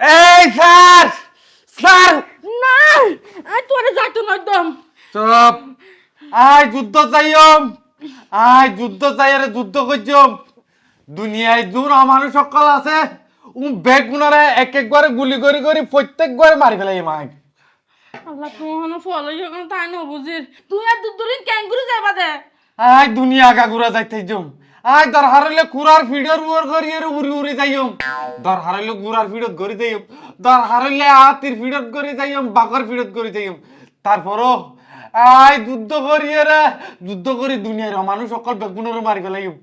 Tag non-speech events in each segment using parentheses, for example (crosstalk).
এই sir sir. না I তোরে যাইতো না একদম। চুপ। আয় যুদ্ধ চাইম আয় যুদ্ধ চাই আরে যুদ্ধ করছম। দুনিয়ায় দূর মানুষ সকল আছে। উ বেগুনারে এক একবারে গুলি করে করে প্রত্যেকবারে মারি ফেলাই মাই। আল্লাহ কোন ফলো যখন তাই না বুঝির? তুই আর দুদুরিন ক্যাঙ্গুরি যাবা দে? আয় দুনিয়া গাগুরা যাইতে জম আয় দর হারলে কুরার ফিডর উর করি আর উড়ি উড়ি যাইম দর হারলে কুরার ফিডত গরি যাইম দর হারলে হাতির ফিডত গরি যাইম বাঘর ফিডত গরি যাইম তারপরও আয় যুদ্ধ করি রে যুদ্ধ করি দুনিয়ার মানুষ সকল বেগুনের মারি ফেলাইম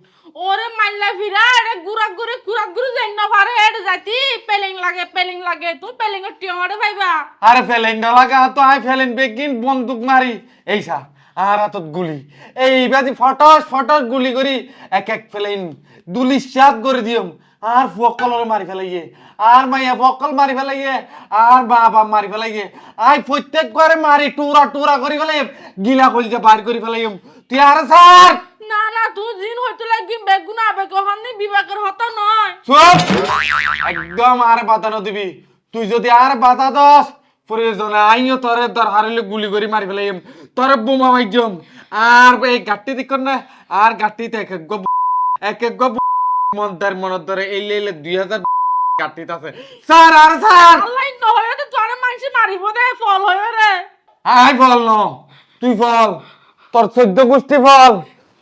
ওরে মাল্লা ফিরা এরে গুড়া গুড়ে কুড়া গুড়ি যাই না পারে এড়ে যাইতি। পেলিং লাগে পেলিং লাগে তুই পেলিং এর টিয়ড়ে ভাইবা আরে ফেলেন লাগা তো আই ফেলেন বেগিন বন্দুক মারি। এই সা। আর হাতত গুলি। এই বাদি ফটস ফটস গুলি করি এক এক ফেলেন দুলি সাত করে দিয়ম। আর ফকলর মারি ফেলাইয়ে। আর মাইয়া ফকল মারি ফেলাইয়ে। আর বাবা মারি ফেলাইয়ে। আই প্রত্যেক করে মারি টুরা টুরা করি ফেলাই গিলা কলজে বার করি ফেলাইম। তুই আর স্যার! না না তুই জিন হইতে লাগি বেগুনা আবে কহনি বিবেকের হতা নয়। চুপ! একদম আর বাধা দিবি। তুই যদি আর বাধা দস প্রয়োজনে আইও তোরে তোর হারিলে গুলি করে মারি ফেলাইম। তোরে বোমা মাইজম। আর এই গাঠটি দিক না আর গাঠটিতে এক এক গো এক এক গো মন্দার মনত ধরে এলে এলে দুই হাজার গাঠটিতে আছে। স্যার আর স্যার! আল্লাহ নহয় তো তোরে মানসি মারিব দে ফল হয়ে রে। আই ফল ন তুই ফল তোর চোদ্দ গোষ্ঠী ফল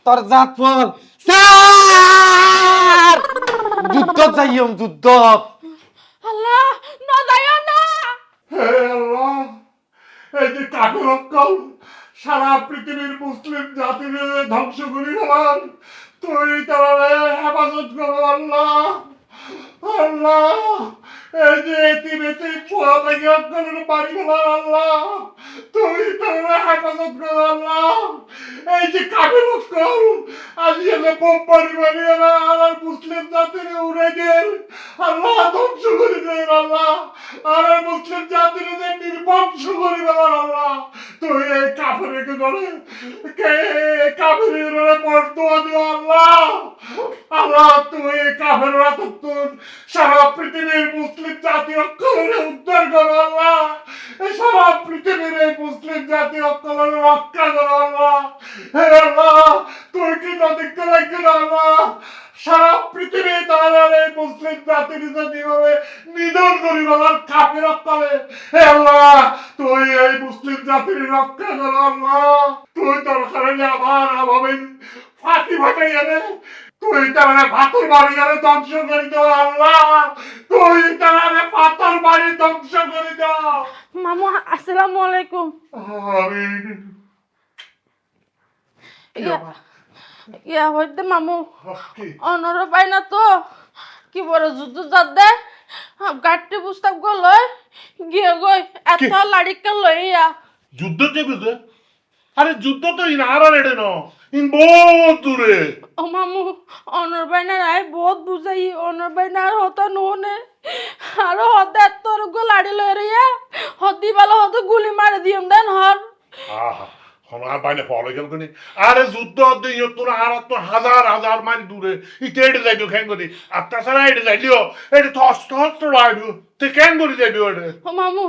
তোর জাত ফল। স্যার! যুদ্ধ চাইম যুদ্ধ। আল্লাহ না যাইও না। হে এই যে কাকের অক্কল সারা পৃথিবীর মুসলিম জাতির ধ্বংস করি ফেলার তুই তারা হেফাজত করো, আল্লাহ। আল্লাহ, এই যে এতিম এতিম পোয়া থেকে বাড়ি ফেলার আল্লাহ। তুই তারা হেফাজত করো মুসলিম জাতির উড়ে গেল। আল্লাহ, ধ্বংস করে আল্লাহ। আর মুসলিম জাতির যে নির্বংশ করে আল্লাহ। তুই এই কাফেরকে ধরে কে কাফের বর্তমান আল্লাহ। আল্লাহ, তুই কাফের রাতত্তুর সারা পৃথিবীর মুসলিম জাতি অক্ষরে উদ্ধার করো আল্লাহ। সারা পৃথিবীর এই মুসলিম জাতি অক্ষরে রক্ষা করো আল্লাহ। হে আল্লাহ তুই কি নদীকে রাখবে আল্লাহ? সারা পৃথিবী তারা এই মুসলিম জাতির যদি ভাবে নিধন করি বলার কাপের অক্কালে হে আল্লাহ তুই এই মুসলিম জাতির রক্ষা কর আল্লাহ। তুই তোর কারণে আবার আভাবে ফাঁকি ফাটাই আনে তুই ভাতর বাড়ি ধ্বংস করে দাও আল্লাহ। তুই পাথর বাড়ি ধ্বংস করে দাও। মামু আসসালামু আলাইকুম। আমিন ইয়া হইতে মামু। কি? অনর পাই না তো। কি বড় যুদ্ধ যাত দে। গাড়ি পুস্তক গো লয় গিয়ে গই এত লাড়িকা লইয়া। যুদ্ধ চেপে দে আরে যুদ্ধ তো ইন আর এড়ে ন বহুত দূরে ও মামু অনর পাই না রায় বহুত বুঝাই অনর আর হতা নোনে আর হতে তোর গো লাড়ি লই রিয়া হদি বালা হতে গুলি মারে দিম দেন হর আহা আমার বাইরে ফলো গেল কোনি আরে যুদ্ধ হতে ইয়তুন আর তো হাজার হাজার মাইল দূরে ইতে এড়ে যাইতো কেন করি আর তাছাড়া এড়ে যাইলিও এটা তো অস্ত অস্ত্র লাইডু তে কেন করি যাইবি ওটা ও মামু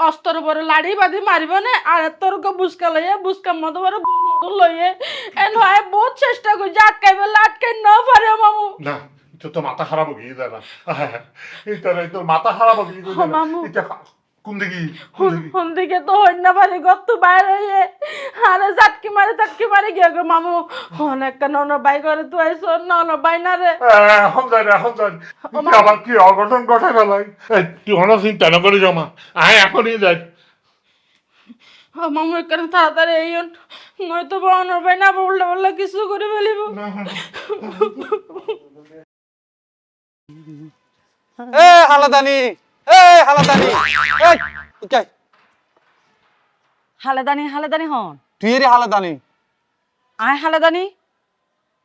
অস্তর বড় লাড়ি বাঁধি মারিব না আর তোর গো বুসকা লইয়া বুসকা মতো বড় লইয়ে এন হয় বহুত চেষ্টা করছি আটকাইবে আটকাই না পারে মামু। না এটা তো মাথা খারাপ হয়ে যায় না এটা তো মাথা খারাপ হয়ে ও মামু। এটা কোন দিকে কোন দিকে তো হই না পারি গত বাইরে হইয়ে আরে জাটকি মারে জাটকি মারে গিয়ে গো মামু? অনেক নন বাই করে তুই আইস নন বাই না রে এখন যাই এখন যাই আবার কি অঘটন ঘটে গেলাই তুই অনেক চিন্তা না করে জমা। আয় এখনই যাই মামু এখানে তাড়াতাড়ি এই নয়তো বড় বাই না বললে বললে কিছু করে ফেলিব। এ হালাদানি! এ হালাদানি! এই ইকাই হালেদানি হালেদানি হন। তুই রে হালাদানি। আয় হালেদানি।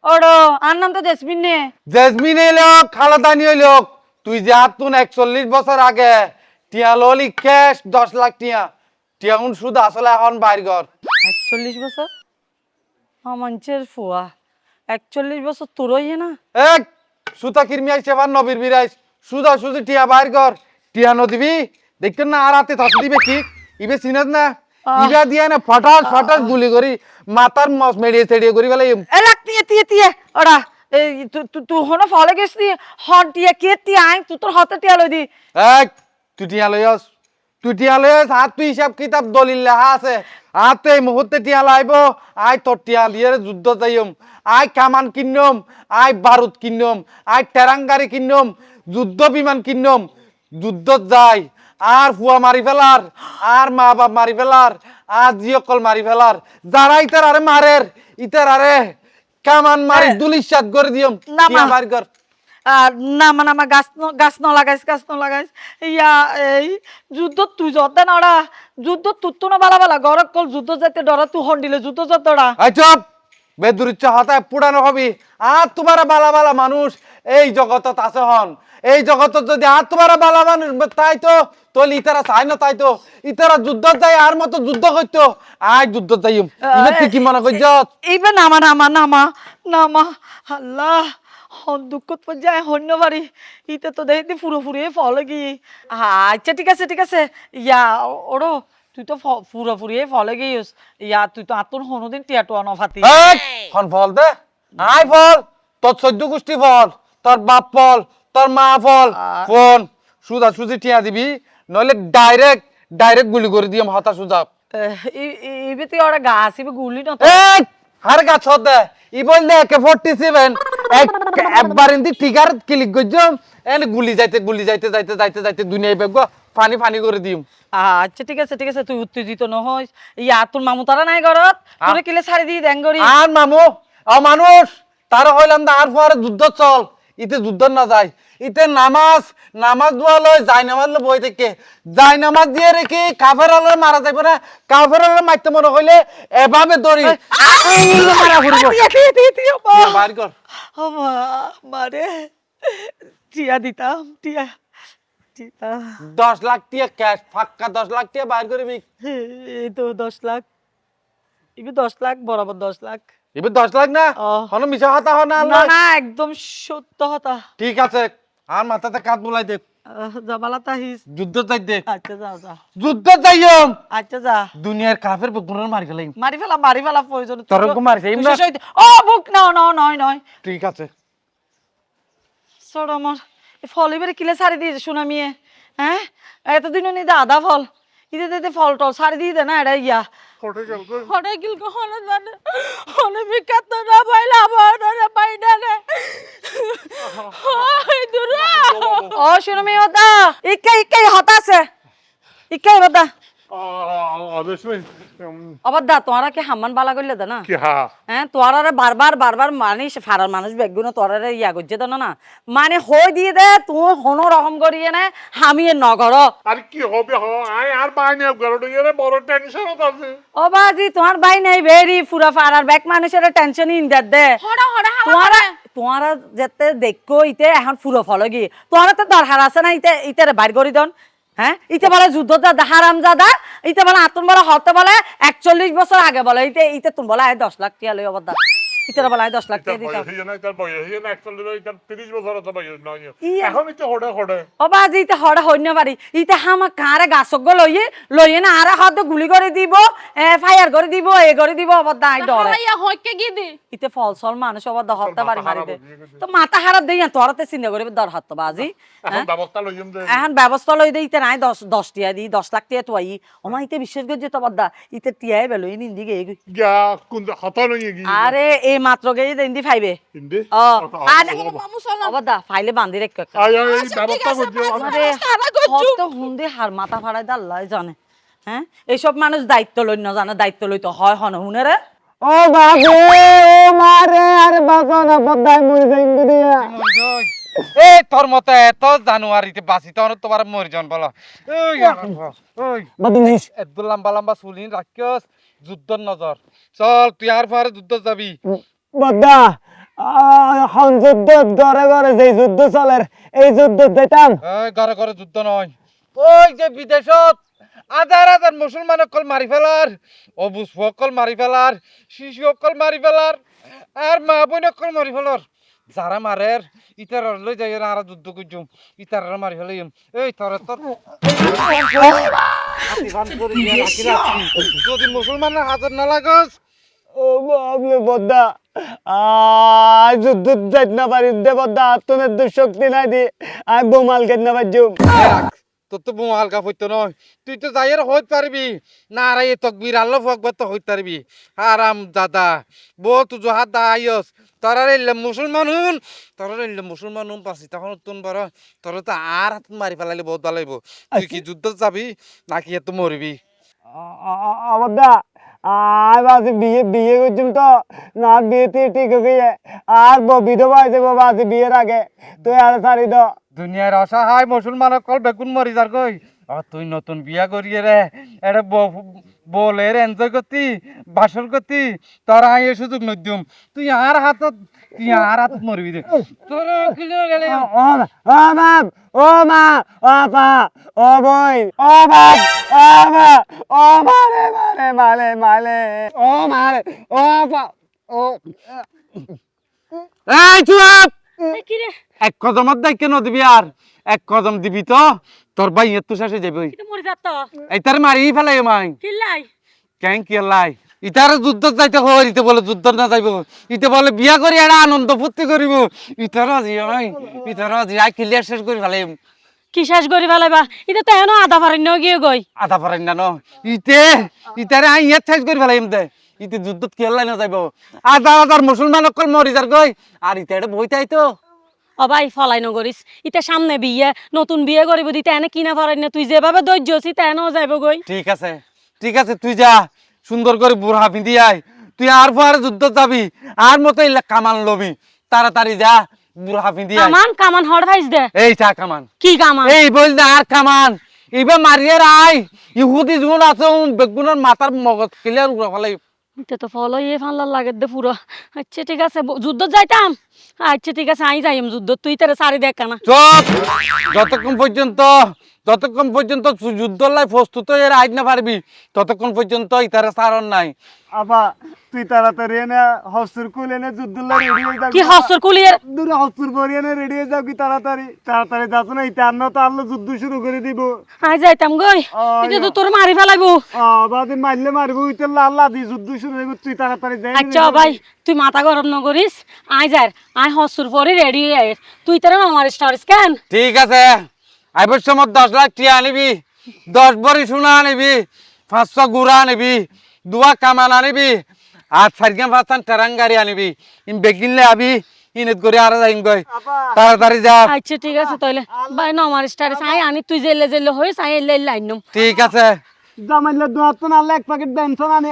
ওড়ো আর নাম তো জেসমিন নে। জেসমিন এলোক হালাদানি এলোক তুই যে আতুন একচল্লিশ বছর আগে টিয়া ললি ক্যাশ দশ লাখ টিয়া। টিয়া উন শুধু আসলে এখন বাইর ঘর একচল্লিশ বছর? আমাঞ্চের ফুয়া। একচল্লিশ বছর তোরই না? এক সুতা কিরমি আইছে আবার নবীর বিরাইস সুদা সুদি টিয়া বাইর ঘর টিয়ানো দিবি? দেখতেন না আর হাতে থাকতে দিবে কি? ইবে চিনাত না? ইবা দিয়া না ফটাস ফটাস গুলি করি মাথার মস মেডিয়ে সেডিয়ে করি বলে এ লাগ টিয়ে টিয়ে টিয়ে। ওরা এই তু তু তু হনো ফলে গেছি হন টিয়ে কে টিয়ে আই তু তোর হাতে টিয়া লই দি। এক তুই টিয়া লইস তুই টিয়া হাত তুই হিসাব কিতাব দলিল লেখা আছে। হাতে এই মুহূর্তে টিয়া লাইব আই তোর টিয়া দিয়ে যুদ্ধ যাইম আই কামান কিনম আই বারুদ কিনম আই টেরাঙ্গারি কিনম যুদ্ধ বিমান কিনম যুদ্ধত যাই আর ফুয়া মারি ফেলার আর মা বাপ মারি ফেলার আর জিয়কল মারি ফেলার। যারা ইতার আরে মারের ইতার আরে কামান মারি এ, দুলিশাত করে দিয়ম। মারি কর আর না মানে আমার গাছ ন- গাছ ন লাগাইস গাছ ন লাগাইস। ইয়া এই যুদ্ধ তুই যত ওরা যুদ্ধ তুই তো না বালা বালা। গরক কল যুদ্ধ যাইতে ডরা তুই হন দিলে যুদ্ধ যত ওরা এই চুপ! বেদুরিচ্ছ হতায় পুরানো হবি। আর তোমার বালা বালা মানুষ এই জগতত আছে হন। এই জগতত যদি আর তোমার বালা মানুষ তাই তো তলি ইতারা চাই না তাই তো ইতারা যুদ্ধ যাই আর মতো যুদ্ধ করতো। আয় যুদ্ধ যাই ইবে কি মনে করছ এইবার নামা নামা নামা। নামা আল্লাহ। হন দুঃখত পর্যায়ে হন্য বাড়ি ইতে তো দেখি ফল কি। আচ্ছা ঠিক আছে ঠিক আছে। ইয়া ওরো তুই তো ফলে গিয়েস ইয়া তুই তো হনুদিন টিয়াটু হন ফল দে। ফল তোর চোদ্দ গোষ্ঠী ফল তোর বাপ ফল তোর মা ফল। ফোন সুদা সুজি টিয়া দিবি নইলে ডাইরেক্ট ডাইরেক্ট গুলি করে দিয়াম হতা সুজা ইবে তুই ওরা গা আসিবে গুলি না হার গাছ দে। ই বললে একে ফোরটি সেভেন একবার ইন্দি টিকার ক্লিক করছম এনে গুলি যাইতে গুলি যাইতে যাইতে যাইতে যাইতে দুনিয়ায় বেগ ফানি ফানি করে দিম। আচ্ছা ঠিক আছে ঠিক আছে তুই উত্তেজিত নহইস ইয়া তোর মামু তারা নাই ঘরত? তোরে কিলে ছাড়ি দি দেন গরি আর মামু আ মানুষ তার হইলাম না আর পরে যুদ্ধ চল। ইতে যুদ্ধ না যায়। ইতে নামাজ নামাজ দোয়া লয় যাই নামাজ বই থেকে। যাই নামাজ দিয়ে রেখে কাফের হলে মারা যাবে না। কাফের হলে মারতে মনে হইলে এভাবে দড়ি। মারা ঘুরবো বাইর কর। মারে টিয়া দিতাম টিয়া টিয়া দশ লাখ টিয়া ক্যাশ ফাক্কা দশ লাখ টিয়া বাইর করবি। এই তো দশ লাখ। ইবি দশ লাখ বরাবর দশ লাখ। এবার দশ লাখ না। হন মিশা হতা হন না না একদম সত্য হতা ঠিক আছে। আর মাথাতে কাত বুলাই দে। আহ, জামালা তাহিস যুদ্ধ যাই দে। আচ্ছা যা যা। যুদ্ধ যাইম আচ্ছা যা। দুনিয়ার কাফের বুকুনের মারি ফেলাই মারি ফেলা মারি ফেলা প্রয়োজন। তোর রকম মারিছে, তুই ও বুক না না নয় নয় ঠিক আছে। সর আমার ফল এবারে কিলে সারি দিয়েছে সুনামিয়ে হ্যাঁ? এতদিন নি ফল। দিতে ফল টল সারি দিয়ে দে না এটা ইয়া। কোটে গেল কো হনে জানে। হনে বিকাত না পাইলা আমার রে। ওই দুরা। ও সুনামি ওদা ইকে ইকে হতাছে ইকে ওদা। অবশ্যই আবার দা তোরা কি হাম্মান বালা করলে দা না কি হা? হ্যাঁ তোরা বারবার বারবার ফারার মানুষ বেগুন তোরা ইয়া করছে তো না? মানে হই দিয়ে দে তুই হনো রকম করিয়ে নে হামিয়ে নগর। আর কি হবে হ আই আর বাইনে গরড গেলে বড় টেনশনত আছে ও বাজি তোমার ভাই নেই ভেরি পুরা ফারার ব্যাক মানুষের টেনশন ইন দে দে। হড়া হড়া হাওয়া তোমারা তোমারা যেতে দেখো ইতে এখন ফুরো ফল গি তোমারা তো দরকার আছে না ইতে ইতে বাইর করি দন। হ্যাঁ? ইতে বলে যুদ্ধ দাদা হারাম দাদা ইতে বলে আতুন বলে হতে বলে একচল্লিশ বছর আগে বলে, ইতে ইতে তুমি বলে দশ লাখ টিয়া লই অবদা দশ লাখ দিতাম। হয়ে হয়ে ইয়া। এখন ইতে হড়ে হড়ে। ও বাজি ইতে হড়ে হইন্য পারি ইতে হামা কারে গাছক লইয়ে লইয়ে না আরে হাতে গুলি করে দিব এ ফায়ার করে দিব এ করে দিব অবদা আই ডরে হইকে গি দি? ইতে ফল সল মানুষ অবদা হতে পারি মাথা মারি দে। হয়ে গেছে। তো মাথা খারাপ দেই তোরাতে চিন্তা করিবে দর হাত বাজি এখন ব্যবস্থা লইম যে এখন ব্যবস্থা লই দে ইতে নাই দশ দশ টিয়া দি দশ লাখ টিয়া তুই ওমা ইতে বিশ্বাস করছে তো বাদ্দা ইতে টিয়াই বেলো ইন ইন্দি গে গিয়া কোন হত নই গি আরে এই মাত্র ফাইবে। হিন্দি ও আর অবদা ফাইলে বান্ধি রেখ আচ্ছা, ব্যবস্থা আরে হুন্দি হার মাথা ফাড়াই দাল্লাই জানে। হ্যাঁ? এইসব মানুষ দায়িত্ব লই না জানে দায়িত্ব লই তো হয় হন হুনে রে। ও বাবু ও মারে আরে বাবা না বদাই মরি যাই দিয়া। এই তোর মতে এত জানুয়ারিতে বাসি তোর তোমার মরি জন বলো। ওই ওই বদনিস এত লম্বা লম্বা চুলি রাখিস যুদ্ধ নজর। চল তুই আর পারে যুদ্ধ যাবি। বদ্দা এখন যুদ্ধ ঘরে ঘরে যে যুদ্ধ চলে এই যুদ্ধ যেতাম। ঘরে ঘরে যুদ্ধ নয়। ওই যে বিদেশত হাজার হাজার মুসলমান অকল মারি ফেলার অবুজ অকল মারি ফেলার শিশু অকল মারি ফেলার আর মা বোন অকল মারি ফেলার। যারা মারের ইতার লই যাই আর যুদ্ধ করছুম ইতার মারি হলে এই তোর তোর হাতি। যদি মুসলমানের হাজার না লাগস ও বাবলে বদ্দা। আই যুদ্ধ যাইত না পারি দে বদ্দা। আত্মনের দুঃশক্তি নাই দি। আই বোমাল কেন না পারজুম দেখ, তোর তো বোমা হালকা হইতো নয়। তুই তো যাইয়ের হইতে পারবি। না আর এই তকবির আল্লাহ আকবার তো হইতে পারবি। আরাম দাদা। বো তু জহাত দা আইস তোরা এলে মুসলমান হুন তোরা এলে মুসলমান হুন পাচ্ছি তখন তুন বড় তোরা তো আর হাত মারি ফেলাইলে বহুত ভালো হইব। তুই কি যুদ্ধ যাবি নাকি এত মরবি বদ্দা আই বাসে বিয়ে বিয়ে করছুম তো না বিয়েতে ঠিক হয়ে আর বিধবা হয়েছে বাবা আছে বিয়ের আগে। তুই আর সারি দ। দুনিয়ার অসহায় মুসলমান কল বেগুন মরি যার কই ও তুই নতুন বিয়া করিয়ে রে এটা বলের এনজয় করতি বাসর করতি তোর আইয়ে সুযোগ নদ্যম তুই আর হাতত তুই আর হাতত মরবি রে তোর গেলে। ও ও বাপ ও মা ও পা ও বই ও বাপ ও মা ও মারে মারে মালে মালে ও মারে ও পা ও এই চুপ! এক দেখ কেন দিবি আর? এক কদম দিবি তো? তোর ভাই এত শেষে যাবে। এটা মরে ফেলাই মাই কেন কি লাই? ইতারে যুদ্ধ যাইতে ইতে বলে যুদ্ধ না যাইব। ইতে বলে বিয়া করি এটা আনন্দ ফুর্তি করিব। ইতার আজি নাই ইতার আজি আই ক্লিয়ার শেষ করি ফেলাই কি শেষ করি ফেলাইবা? এটা তো এনো আধা পারেন গিয়ে গই। আধা পারেন না ন ইতে ইতারে আই ইয়াত শেষ করি ফেলাইম দে। ইতে যুদ্ধত খেলাই না যাইব? আধা হাজার মুসলমান অকল মরি যার গই। আর ইতে এটা বইতাই তো ও ভাই ফলাই নগরিস ইতে সামনে বিয়ে নতুন বিয়ে করিব দিতে এনে কিনা পারেন না? তুই যেভাবে ধৈর্য আছি তা এনেও যাইব গই ঠিক আছে ঠিক আছে তুই যা। সুন্দর করে বুড়া পিঁধি আয় তুই আর পর যুদ্ধ যাবি। আর মতো ইলা কামান লবি। তাড়াতাড়ি যা বুড়া পিঁধি আয় কামান কামান হড় ভাইস দে। এই চা কামান। কি কামান? এই বল না আর কামান। এবার মারিয়ে আয় ইহুদি যুন আছে বেগুনের মাথার মগজ ক্লিয়ার উড়া ফেলাই তো ফল ইয়ে ফানলার লাগে দে পুরো। আচ্ছা ঠিক আছে যুদ্ধ যাইতাম? আচ্ছা ঠিক আছে, আই যাইম যুদ্ধ তুই তারে সারি দেখ না যতক্ষণ পর্যন্ত যতক্ষণ পর্যন্ত যুদ্ধ লাই প্রস্তুত হয়ে আইন না পারবি ততক্ষণ পর্যন্ত ইতারা সারণ নাই। আপা তুই তাড়াতাড়ি এনে হস্তুর কুল এনে যুদ্ধুল্লাহ রেডি হয়ে যাবি কি হস্তর কুলিয়ের দূরে হস্তুর পরি এনে রেডি হয়ে যাবি তাড়াতাড়ি। তাড়াতাড়ি যাস না ইতে আর না তো আল্লাহ যুদ্ধ শুরু করে দিব। আই যাইতাম গই এটা তো তোর মারি ফেলাইবো। বাদে মারলে মারবো ইতে আল্লাহ দি যুদ্ধ শুরু হয়ে তুই তাড়াতাড়ি যাই। আচ্ছা ভাই তুই মাথা গরম নকরিস আই যার আই হস্তর পরে রেডি আয়। তুই তারে আমার স্টারিস কেন? ঠিক আছে। আইবার সময় দশ লাখ টিয়া আনিবি দশ বড়ি সোনা আনিবি পাঁচশো গুড়া আনিবি দুয়া কামান আনিবি আর সারিগাম পাঁচান টেরাং গাড়ি আনিবি। ইন বেগিনলে আবি ইনত করে আর যাইম গই তাড়াতাড়ি যা। আচ্ছা ঠিক আছে তাইলে। ভাই ন আমার স্টারিস আই আনি তুই জেলে জেলে হইস আই এলে লাইন ঠিক আছে। জামাইলে এক প্যাকেট বেনসন আনে।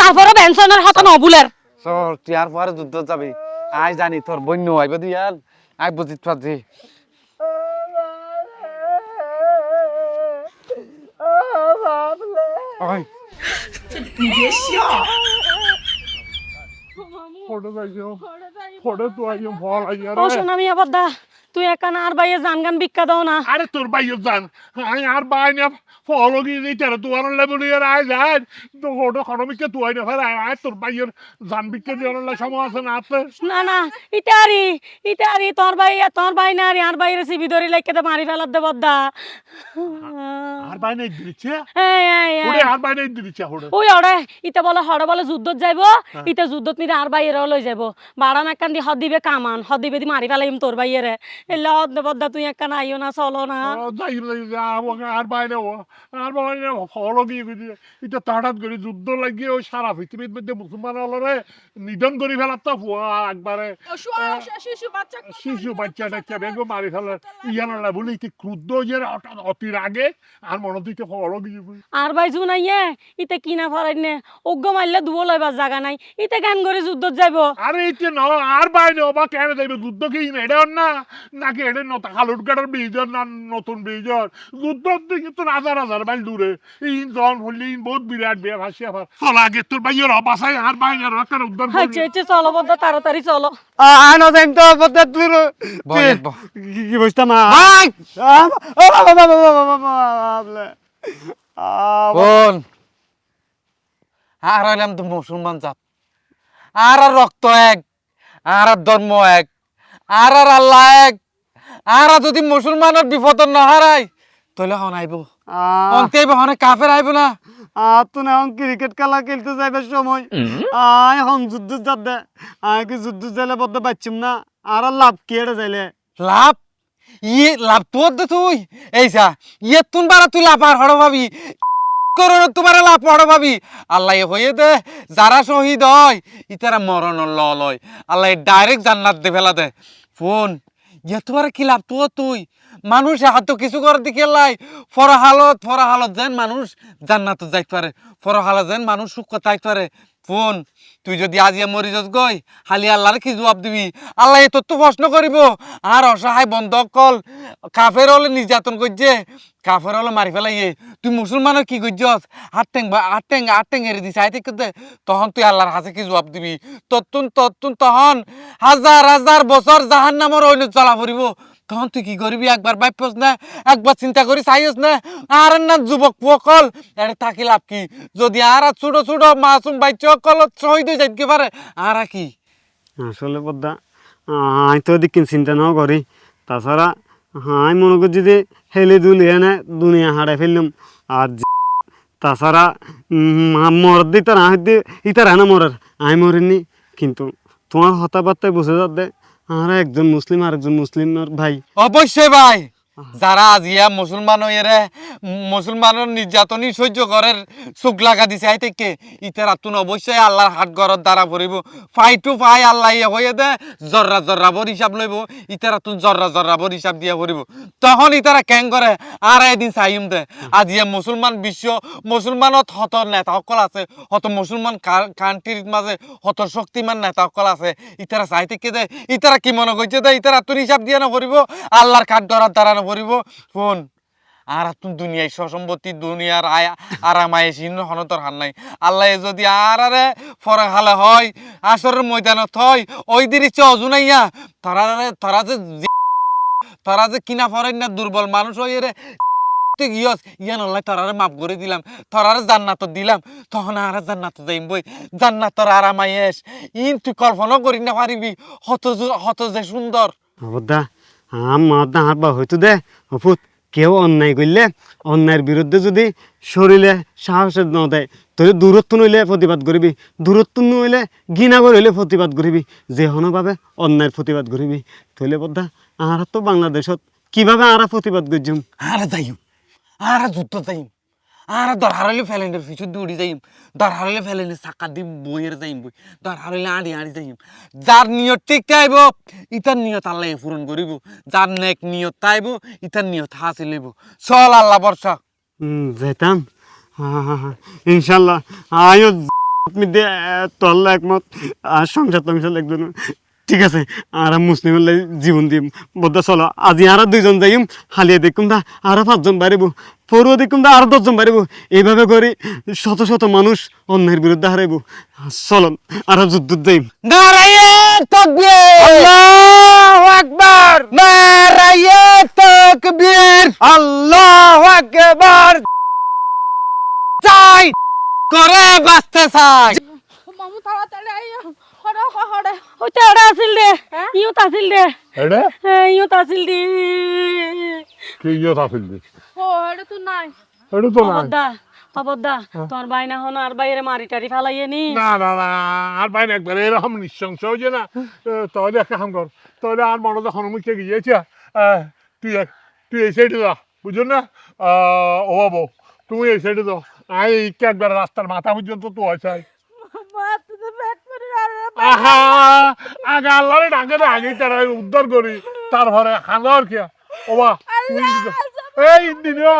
তারপরে বেনসনের হাতে নবুলের চল টিয়ার পরে যুদ্ধ যাবি। আই জানি তোর বন্য আইব দিয়াল। আই বুঝি পারছি ওই ফটো যাইও ফটো তো আইও ভল ও রে সোনামি আবার দা তুই একা না আর ভাইয়ে জান গান ভিক্ষা দাও না। আরে তোর বাইও জান আই আর বাই না ফলো গিয়ে দিই তেরে তুয়ার লেবুলি আর আই যান তো ফটো খনমিকে তুই না ফের আই তোর বাইয়ের জান বিকে দিয়ে সময় আছে না আছে? না না ইতারি ইতারি তোর ভাই তোর ভাই না আর ভাইয়ের সিবি ধরে লাইকে তো মারি ফেলার দে বদ্দা। আর বাই নাই দিচ্ছে এই, এই, এই। ওরে আর বাই নাই দিচ্ছে ওরে। ওই অড়ে ইতে বলে হড়ে বলে যুদ্ধত যাইব ইতে যুদ্ধত নিতে আর বাইয়েরও লই যাব বাড়ান একখান দি হদ দিবে কামান হদ দিবে দি মারি ফেলাইম তোর বাইয়েরে। এলে হদ দে বদ্দা তুই আইও না চলো না। আর বাই না আর বাই না ফলো গিয়ে এটা তাড়াত করে যুদ্ধ লাগিয়ে ওই সারা পৃথিবীর মধ্যে মুসলমান হলরে নিধন করে ফেলার তো একবারে। শিশু বাচ্চাটাকে বেগো মারি ফেলার। ইয়ানারা বলে ইতি ক্রুদ্ধ যে হঠাৎ অতি রাগে আর মনে দিতে ফলো গিয়ে আর ভাই জুন আইয়ে ইতে কিনা ফরাই নে অজ্ঞ মারলে দুবো লইবার জায়গা নাই। ইতে গান করে যুদ্ধত যাইব? আরে এতে ন আর বাই না বা কেন যাইবে? যুদ্ধ কি এটা না। নাকি এটা নত খালুট কাটার ব্রিজর না নতুন ব্রিজর যুদ্ধ কিন্তু হাজার হাজার মাইল দূরে ইন জন হলি বহুত বিরাট বিয়া ভাসি আবার চল আগে তোর বাইয়ের অবাসায় আর রাখার উদ্ধার আচ্ছা আচ্ছা চলো বদ্দা তাড়াতাড়ি চলো আনো যাইম তো বল, বল। কি কি বসতা মা ভাই ও বাবা বাবা বাবা বাবা বাবা বোন আর হইলাম তো মুসলমান জাত আর আর রক্ত এক আর আর ধর্ম এক আর আর আল্লাহ এক। আর যদি মুসলমানের বিপদ না হারাই তাহলে হন আইব। অন্তে আইব হনে কাফের আইব না। আর তো না ক্রিকেট খেলা খেলতে যাইবার সময়। আয় হন যুদ্ধ যাত দে। আয় কি যুদ্ধ যাইলে বদ্ধ পাচ্ছিম না। আর আর লাভ কি এটা যাইলে? লাভ? ইয়ে লাভ তোর দে তুই। এইসা ইয়ে তুন বারা তুই লাভ আর হড় ভাবি। করোনা তোমার লাভ হড় ভাবি। আল্লাহ হয়ে দে যারা শহীদ হয় ইতারা মরণ ল লয়। আল্লাহ ডাইরেক্ট জান্নাত দে ফেলা দে। ফোন। ইয়ে তোমার কি লাভ? তো তুই। মানুষ হাত কিছু করে দিকে লাই। ফরহালত ফরহালত যেন মানুষ জান্নাত যাইতে পারে। ফরহালত যেন মানুষ সুখ তাইতে পারে। ফোন, তুই যদি আজিয়া মরি যাস গই হালি আল্লাহর কি জবাব দিবি? আল্লাহ এ তোর তো প্রশ্ন করিব। আর অসহায় বন্ধ কল, কাফের হলে নির্যাতন করছে। কাফের হলে মারি ফেলাইয়ে। তুই মুসলমানের কি করছস? হাত টেং বা, হাত টেং হাত টেং এড়ে দিস আইতে করতে তখন তুই আল্লাহর হাতে কি জবাব দিবি? তত্তুন তত্তুন তখন হাজার হাজার বছর জাহান নামর অন্য চলা ফুরিব। তখন কি করবি? একবার বাইপস না, একবার চিন্তা করি চাইস না। আর না, যুবক পকল এটা থাকি লাভ কি? যদি আর ছোট ছোট মাসুম বাচ্চা অকল শহীদ হয়ে যাইতে পারে। আর কি? আসলে বদ্দা আমি তো দিক চিন্তা নাও করি। তাছাড়া আমি মনে করছি যে হেলে দুলি এনে দুনিয়া হারাই ফেললাম, আর তাছাড়া মর দি তারা ইতার না মরার। আমি মরিনি, কিন্তু তোমার হতাবার্তায় বুঝে যাবে আর একজন মুসলিম আর একজন মুসলিম ভাই। অবশ্যই ভাই। যারা আজিয়া মুসলমান হইরে মুসলমানের নির্যাতনই সহ্য করার চোখ লাগা দিছে আই থেকে ইতার আতুন অবশ্যই আল্লাহর হাত গড়ত দ্বারা পড়িব ফাই টু ফাই আল্লাহ ইয়ে হয়ে দে জর্রা জর্রা বর হিসাব লইব। ইতার আতুন জর্রা জর্রা বর হিসাব দিয়া পড়িব তখন ইতারা ক্যাং করে আর এদিন চাইম দে। আজিয়া মুসলমান বিশ্ব মুসলমানত হত নেতা সকল আছে, হত মুসলমান কান্ট্রির মাঝে হত শক্তিমান নেতা সকল আছে ইতারা চাই থেকে দে। ইতারা কি মনে করছে দে ইতারা তুন হিসাব দিয়া না পড়িব আল্লাহর কাঠ ধরার দ্বারা না পড়িব ফোন আর তুন দুনিয়ায় সসম্পত্তি, দুনিয়ার আয় আরাম আয় চিহ্ন হনতর হার নাই। আল্লাহ যদি আর আরে ফরা হালে হয়, আসরের ময়দানত হয়, ওই দিন ইচ্ছে অজুনাইয়া তারা তারা যে তারা যে কিনা ফরেন না দুর্বল মানুষ হয়ে রে গিয়স মাফ করে দিলাম। তোরারে জান্নাত দিলাম। তখন আর জান্নাত যাইম বই। জান্নাতর আরামাইয়েস ইন তুই কল্পনা করি না পারিবি। হত যে- সুন্দর। আমার হাত বা হয়তো দে হফুত কেউ অন্যায় করলে অন্যায়ের বিরুদ্ধে যদি শরীরে সাহসের ন দেয় তাহলে দূরত্ব নইলে প্রতিবাদ করবি দূরত্ব নইলে ঘৃণা হইলে প্রতিবাদ করবি যে হনভাবে অন্যায়ের প্রতিবাদ করবি তৈলে বোধা আর তো বাংলাদেশত কীভাবে আর প্রতিবাদ করছুম আর যাইম আর যুদ্ধ যাইম। আর দর হারাইলে ফেলেন্ডের পিছু দৌড়ি যাইম। দর হারাইলে ফেলেন্ডের চাকা দি বইয়ের যাইম বই। দর হারাইলে আড়ি আড়ি যাইম। যার নিয়ত ঠিক আইব ইতার নিয়ত আল্লাহ পূরণ করিব। যার নেক নিয়ত আইব ইতার নিয়ত হাসিল লইব চল আল্লাহ বর্ষা। যেতাম ইনশাল্লাহ আয়ো মধ্যে তল্লা একমত। আর সংসার টংসার লাগবে না ঠিক আছে আর মুসলিমের লাই জীবন দিম। বোধা চলো আজি আর দুইজন যাইম হালিয়া দেখুম দা আর পাঁচজন বাড়িব পড়ুয়া দেখুম দা আর দশজন বাড়িব এইভাবে করে শত শত মানুষ অন্যের বিরুদ্ধে হারাইব। চলো আর যুদ্ধ যাইম। নারায়ে তকবীর! আল্লাহু আকবার! নারায়ে তকবীর! আল্লাহু আকবার! চাই! করে বাঁচতে চাই! মামু তাড়াতাড়ি আইয়া হড়া হড়া আছিল দে। দে। হ্যাঁ আছিল দে। কি আছিল ও এটা তো নাই। এটা তো নাই। অবদ্দা অবদ্দা তোর বাইনা হন আর বাইরে মারি টারি ফেলাইয়ে নি। না না না আর বাইরে একবার এরকম নৃশংস হয়েছে না। এ, তাহলে একটা কাম কর। তাহলে আর মনে যখন মুখে গিয়েছে। তুই তুই এই সাইডে যা না? আহ, ও বাবু তুমি এই সাইডে যাও আই একবার রাস্তার মাথা পর্যন্ত তো আছে মা তুই তো পেট করে আর আহা আগে আল্লাহরে ডাকে না আগে তারা উদ্ধার করি। তারপরে খানার কে? ওবা। এই ইন্দি দিও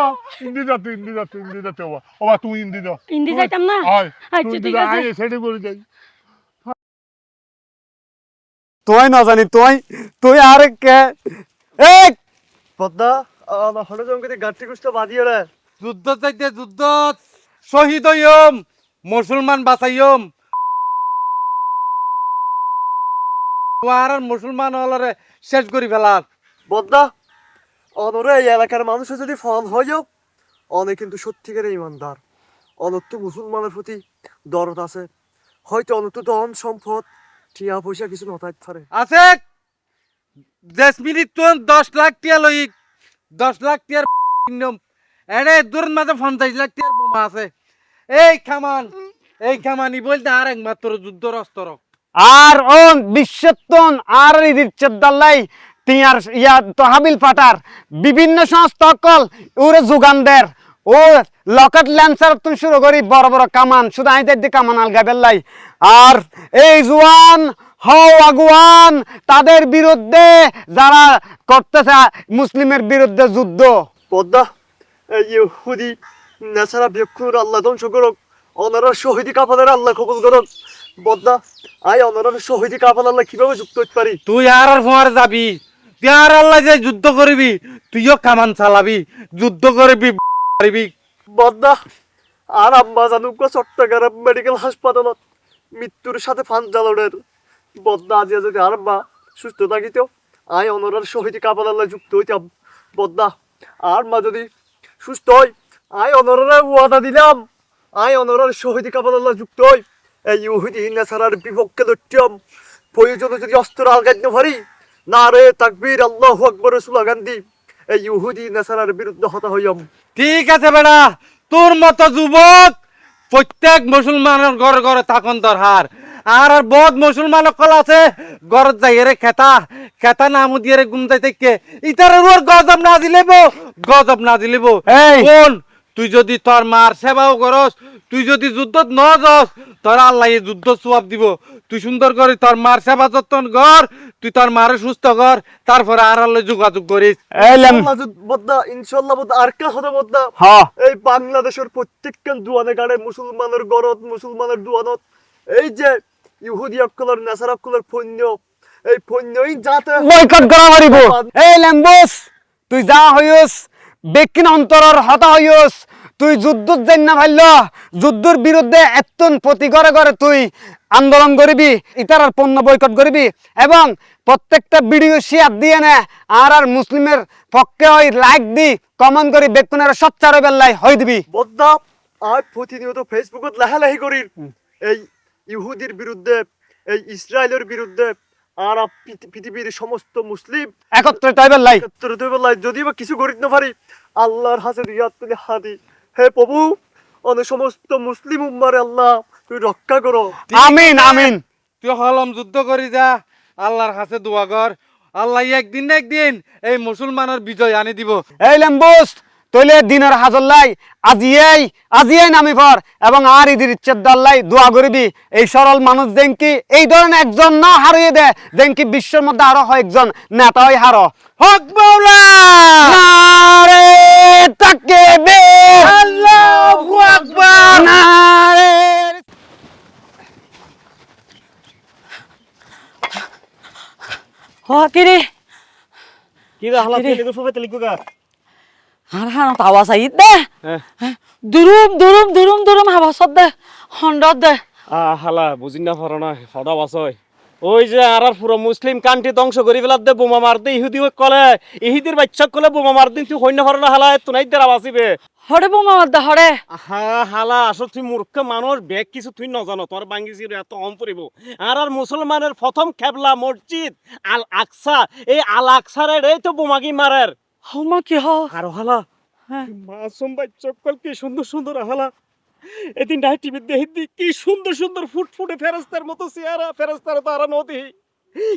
ইন্দি যা তুই ইন্দি যা তুই ইন্দি যা তুই ওবা ওবা তুই ইন্দি দাও ইন্দি যাইতাম না? হয় আচ্ছা, ঠিক আছে। আই এই করে যাই। তুই না জানি তুই তুই আর কে? এক পদ্মা আমার হঠাৎ জমকে গাঠি রে। যুদ্ধ চাইতে যুদ্ধ শহীদ হইম মুসলমান বাঁচাইম আর মুসলমান হলরে শেষ করি ফেলার পদ্মা অনরে এই এলাকার মানুষের যদি ফল হয়েও অনেক কিন্তু সত্যিকার ইমানদার। অনত্য মুসলমানের প্রতি দরদ আছে। হয়তো অনত্য ধন সম্পদ টিয়া পয়সা কিছু নতাইত পারে। আছে। জেসমিনি তুন দশ লাখ টিয়া লই দশ লাখ টিয়ার এনে দূর মাঝে পঞ্চাশ লাখ টিয়ার বোমা আছে। এই খামান এই খামানি বলতে আর একমাত্র যুদ্ধ অস্ত্র আর ওন বিশ্বতন আর ইদিরচেদ্দাল্লাই তিয়ার ইয়া তহাবিল ফাটার, বিভিন্ন সংস্থা অকল ওরে যোগান দের ও লকেট ল্যান্সার তুমি শুরু করি, বড় বড় কামান, শুধু আই দি কামান আলগা বেল্লাই। আর এই জুয়ান, হও আগুয়ান, তাদের বিরুদ্ধে যারা করতেছে, মুসলিমের বিরুদ্ধে যুদ্ধ। পদ্মা ইহুদি, নেসারা বিয়ক্ষুর আল্লাহ ধ্বংস করুক অনারার শহীদ কাপালের আল্লাহ কবুল করুক। পদ্মা আই অনারার শহীদি কাপাল আল্লাহ কীভাবে যুক্ত হতে পারি? তুই আর আর ফোয়ার যাবি। তুই আর আল্লাহ যে যুদ্ধ করবি তুইও কামান চালাবি। যুদ্ধ করবি পারবি (laughs) বদ্দা আর আম্মা জানুক চট্টগ্রাম মেডিকেল হাসপাতালত মৃত্যুর সাথে ফান জ্বালনের বদ্দা আজি যদি আর আম্মা সুস্থ থাকিত আই অনরার শহীদ কাপালাল্লাহ যুক্ত হইতাম। বদ্দা আর মা যদি সুস্থ হয় আই অনরার ওয়াদা দিলাম। আই অনরার শহীদ কাপালাল্লাহ যুক্ত হই। এই ইহুদি নেসারার বিপক্ষে লড়তাম। প্রয়োজনে যদি অস্ত্র আলগাইতে পারি না রে তাকবীর আল্লাহ আকবর স্লোগান দি এই ইহুদি নেসারার বিরুদ্ধে হতা হইয়াম। ঠিক আছে বেড়া তোর মতো যুবক প্রত্যেক মুসলমানের ঘরে ঘরে থাকুন দরকার। আর আর বহুত মুসলমান অকল আছে ঘরত যাইরে খেতা খেতা নামু দিয়ে গুম যাই থেকে ইতার গজব না দিলেব গজব না দিলেব কোন তুই যদি তোর মার সেবাও করস তুই যদি যুদ্ধত ন যাস তোর আল্লাহ যুদ্ধ সওয়াব দিব। তুই সুন্দর করে তোর মার সেবা যত্ন কর তুই তোর মারে সুস্থ কর তারপরে আর আল্লাহ যোগাযোগ করিস। ইনশাল্লাহ আর কে হতে বদ্দা হ এই বাংলাদেশের প্রত্যেকখান দুয়ানে গাড়ে মুসলমানের গরত মুসলমানের দুয়ানত এই যে ইহুদি অক্কলের নেসার অক্কলের পণ্য এই পণ্যই যাতে বয়কট করা পারিব এই ল্যাম্বুস তুই যা হইস বেকিন অন্তরের হতা হইস। তুই যুদ্ধত যাই না ভাল্য যুদ্ধর বিরুদ্ধে এতন প্রতি ঘরে ঘরে তুই আন্দোলন করিবি ইতার আর পণ্য বয়কট করিবি এবং প্রত্যেকটা ভিডিও শেয়ার দিয়ে নে আর আর মুসলিমের পক্ষে ওই লাইক দি কমেন্ট করি বেকুনের সচ্চার বেল্লাই হই দিবি। বদ্দা আর প্রতিনিয়ত ফেসবুকত লাহালাহি করির এই ইহুদির বিরুদ্ধে এই ইসরায়েলের বিরুদ্ধে আর পৃথিবীর সমস্ত মুসলিম একত্রিত হই বেল্লাই একত্রিত হয়ে বললাই, যদি বা কিছু করিতে না পারি আল্লাহর হাতে রিয়াদ হাদি। হে প্রভু অনেক সমস্ত মুসলিম উম্মারে আল্লাহ তুই রক্ষা করো। আমিন আমিন। তুই হলম যুদ্ধ করি যা আল্লাহর কাছে দোয়া কর। আল্লাহ একদিন না একদিন এই মুসলমানের বিজয় আনি দিব। এই লেম্বুস তৈলে দিনের হাজল্লাই আজিয়াই আজিয়াই নামি পর এবং আর ইদির ইচ্ছের দল্লাই দোয়া করিবি। এই সরল মানুষ জেনকি এই ধরনের একজন না হারিয়ে দে জেনকি বিশ্বের মধ্যে আরও হয় একজন নেতা হয় হারো। হক মাওলা! নারে তাকবীর! আল্লাহু আকবার! নারে হ কিরে কি রে হালা? তেলিগু ফুবে তেলিগু গা আর হানো তাওয়া দে। দুরুম দুরুম দুরুম দুরুম হাবা সদ দে। হন্ডত দে। আ হালা বুঝি না পারো না সদা বাসয় ওই যে আর পুরো মুসলিম কান্ট্রি ধ্বংস করি ফেলার দে বোমা মার দে ইহুদি কলে। ইহুদির বাচ্চা কলে বোমা মার দিন তুই পারো না হালা তুনাই দেরা বাঁচিবে। হরে বোমা মার দে হরে হালা আসল তুই মূর্খ মানুষ বেগ কিছু তুই নজানো তোর বাঙ্গিছি এত অম পড়িব আর আর মুসলমানের প্রথম খেবলা মসজিদ আল আকসা এই আল আকসারের এই তো বোমাগি মারের হমা কি হ? আর হালা হ্যাঁ। মাসুম বাচ্চা কল কি সুন্দর সুন্দর হালা এদিন ডাই টিভি দেখি কি সুন্দর সুন্দর ফুটফুটে ফেরস্তার মতো চেহারা ফেরস্তার তো আর নদী।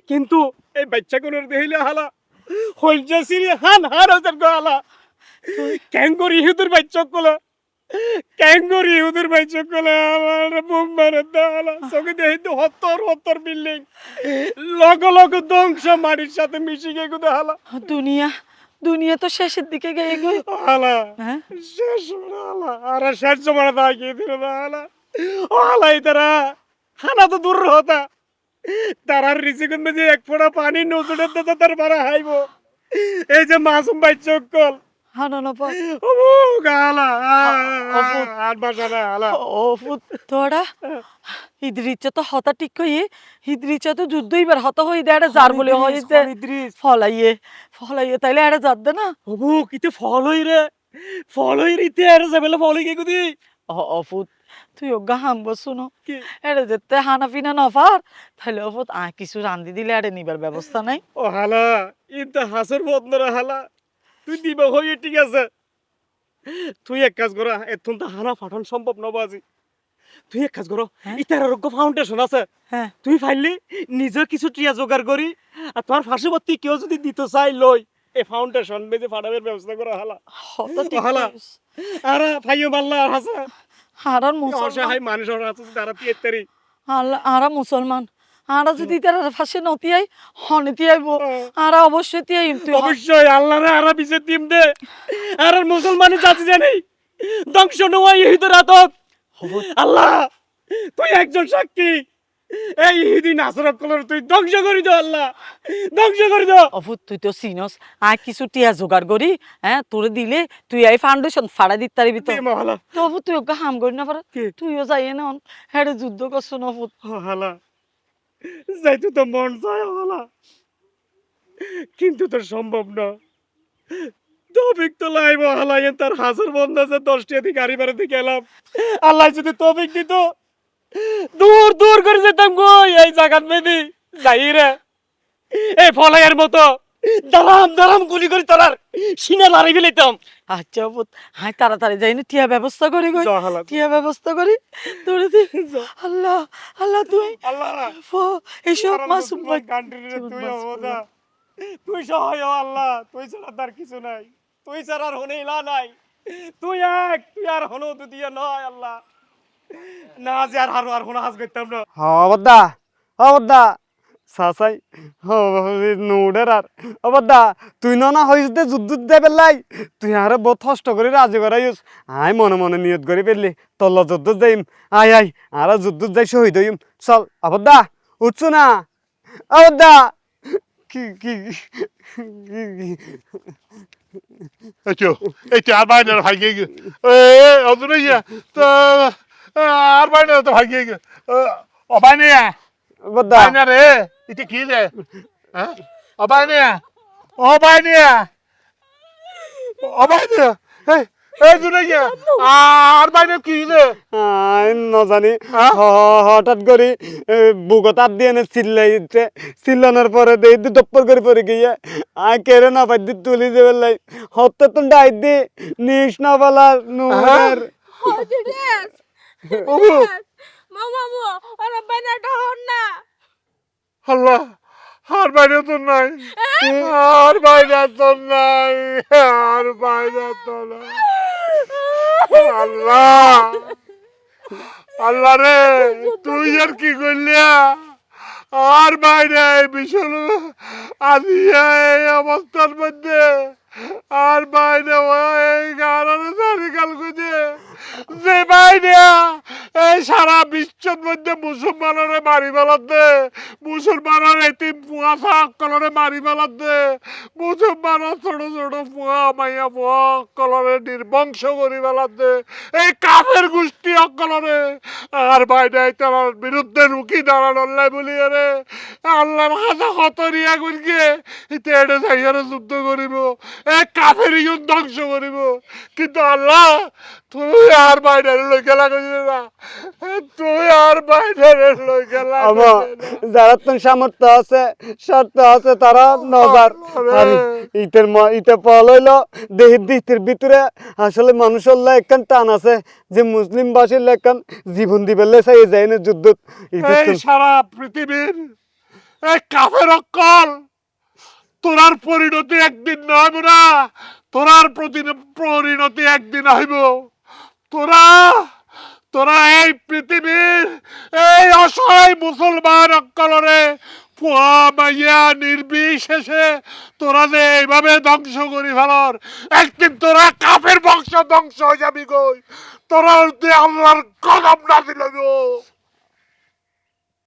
কিন্তু এই বাচ্চাগুলোর দেখিলে হালা হলজা সিরি হান হান হাজার হালা ক্যাঙ্গরি ইহুদের বাচ্চা কোলা ক্যাঙ্গরি ইহুদের বাচ্চা কোলা আমার বুম মারে হালা সঙ্গে দেখি তো হত্তর হত্তর বিল্ডিং। লগ লগ ধ্বংস মাটির সাথে মিশে গিয়ে হালা দুনিয়া। দুনিয়া তো শেষের দিকে গিয়ে গই হালা হ্যাঁ? শেষ হলো আর শেষ জমানা থাকিয়ে দিল না হালা ও হালা ইতারা হানা তো দূর হতা। তারার রিসিকুন যে এক ফোঁটা পানি নজরের দিতে তার পারা হাইব। এই যে মাসুম বাই চক্কল হানো না পা। ও গালা আর বাসা না হালা ও ফুট তোরা ইদ্রিচা তো হতা ঠিক কই ইদ্রিচা তো যুদ্ধ এবার হত হই দে এটা যার বলে হইতে। ফলাইয়ে। ফলাইয়ে তাইলে এটা যাদ দে না। হবু কিতে ফল হই রে। ফল হই রিতে আর যাবেলে ফল হই গুদি অফুত তুই অজ্ঞা হামব শুনো? এটা যেতে হানা পিনা নফার তাহলে অফুত আ কিছু রান্ধি দিলে আরে নিবার ব্যবস্থা নাই। ও হালা ইনতা হাসর বদনরা হালা। তুই দিবা হয়ে ঠিক আছে। তুই এক কাজ করা এতন তো হানা ফাটান সম্ভব নব আজি। তুই এক কাজ করো হ্যাঁ? ইতার আরোগ্য ফাউন্ডেশন আছে। হ্যাঁ। তুই ফাইলি নিজে কিছু টিয়া জোগাড় করি আর তোমার পার্শ্ববর্তী কেউ যদি দিতে চাই লই। এই ফাউন্ডেশন বেজে ফাটাবের ব্যবস্থা করা হালা। হালা। আর ভাইও মাল্লা আর হাসা। হারার মুসলমান। অসহায় মানুষ আর আছে তারা। আল্লাহ আরা মুসলমান। আরা যদি তারা ফাঁসে নতিয়াই হনে আইব আরা অবশ্যই তিয়াই তুই। অবশ্যই আল্লাহ রে আর বিছে দিম দে। আর মুসলমানের জাতি জানি। ধ্বংস নয় তো রাতক আল্লাহ তুই একজন সাক্ষী। এই ইহুদি নাসরত কলর তুই ধ্বংস করে দে আল্লাহ ধ্বংস করে দে। অভূত তুই তো সিনস। আর কিছু টিয়া জোগাড় করি হ্যাঁ তোরে দিলে তুই এই ফাউন্ডেশন ফাড়া দিতে পারবি তো। তো অভূত তুই ওকে হাম করি না পারে। তুইও যাই না হ্যাঁ যুদ্ধ করছ না অভূত। হালা যাইতে তো মন চায় হালা। কিন্তু তো সম্ভব না। তৌফিক তো লাইব হালাই তার হাজার বন্ধ আছে দশটি এদিকে গাড়ি বেড়াতে গেলাম। আল্লাহ যদি তৌফিক দিত দূর দূর করে যেতাম গো এই জায়গাত মেদি যাই রে এই ফলাইয়ের মতো দাঁড়াম দাঁড়াম গুলি করে তোলার সিনা লারি ফেলিতাম আচ্ছা হ্যাঁ তাড়াতাড়ি যাই না টিয়া ব্যবস্থা করি টিয়া ব্যবস্থা করি? দি। আল্লাহ আল্লাহ তুই আল্লাহ এইসব মাসুম তুই তুই সহায় আল্লাহ। তুই ছাড়া তার কিছু নাই। তুই ছাড়া আর হনে ইলা নাই। তুই এক, তুই আর হনো দুদিয়া নয় আল্লাহ। না যে আর হারো, আর হনো হাজ করতাম না। অবদ্দা অবদ্দা। সাসাই নুডের আর। অবদ্দা, তুই না হইস দে যুদ্ধ দে পেলাই তুই আরে বহুত কষ্ট করে রাজি করাইস। আই মনে মনে নিয়ত করে পেলি তল্ল যুদ্ধ যাইম। আই আই আর যুদ্ধ যাই শহীদ হইম। চল, অবদ্দা, উঠছো না। অবদ্দা কি কি, কি- এই তো আর বাইরে ভাগিয়ে গে এ অদূর ইয়া তো আর বাইরে তো ভাগিয়ে গে অবাইনে বাইনা রে এটা কি রে অবাইনে অবাইনে অবাইনে এই এই দূরে গিয়া? আর বাইরে কি রে হ্যাঁ? হ- হঠাৎ করে বুকত হাত দিয়ে এনে চিল্লাইতে চিল্লানোর পরে দেই দি দপ্পর করে পড়ে গিয়ে আই কেড়ে না পাই দি তুলি দেবে লাই হত্যা তো ডাই দি নিস না বলা নুরের ওগো মামু ওরা বাইনাটা হন না। আল্লাহ। আর বাইরে তো নাই। আর বাইরে তো নাই। আর বাইরে তো নাই। আল্লাহ। আল্লাহ রে, তুই আর কি করলি? আর বাইরে বিষয় আজি এই অবস্থার মধ্যে। আর বাইরে ওই গানের চারিকাল খুঁজে। যে বাইরে এই সারা বিশ্বের মধ্যে মুসলমানরে মারি ফেলাতে, মুসলমানের এতিম পুয়া কলরে মারি ফেলাতে, মুসলমানের ছোট ছোট পুয়া মাইয়া পুয়া কলরে নির্বংশ করি ফেলাতে, এই কাফের গোষ্ঠী অকলরে আর বাইরে তার বিরুদ্ধে রুখি দাঁড়ানোর লাই বলি রে, আল্লাহর হাতে হতরিয়া করিকে, ইতে এটা যাইয়ারে যুদ্ধ করিব, এই কাফের ধ্বংস করিব, কিন্তু আল্লাহ তুই আর বাইরে লই গেলা কইলে না। তুই আর বাইরে লই গেলা আমা যারা সামর্থ্য আছে শর্ত আছে তারা আর ইতের ম ইতে দেহির দিহির ভিতরে আসলে মানুষের টান আছে যে মুসলিম বাসীর লা একখান জীবন চাই যায় না যুদ্ধ। এই সারা পৃথিবীর এই কাফের অক্কল তোরার পরিণতি একদিন নয় না। তোরার প্রতি- পরিণতি একদিন হইব। তোরা তোরা এই পৃথিবীর এই অসহায় মুসলমান অক্কলরে ফুয়া মাইয়া নির্বিশেষে তোরা যে এইভাবে ধ্বংস করি ফেলর, একদিন তোরা কাপের বংশ ধ্বংস হয়ে যাবি গই তোরা আল্লাহর কদম না দিল গো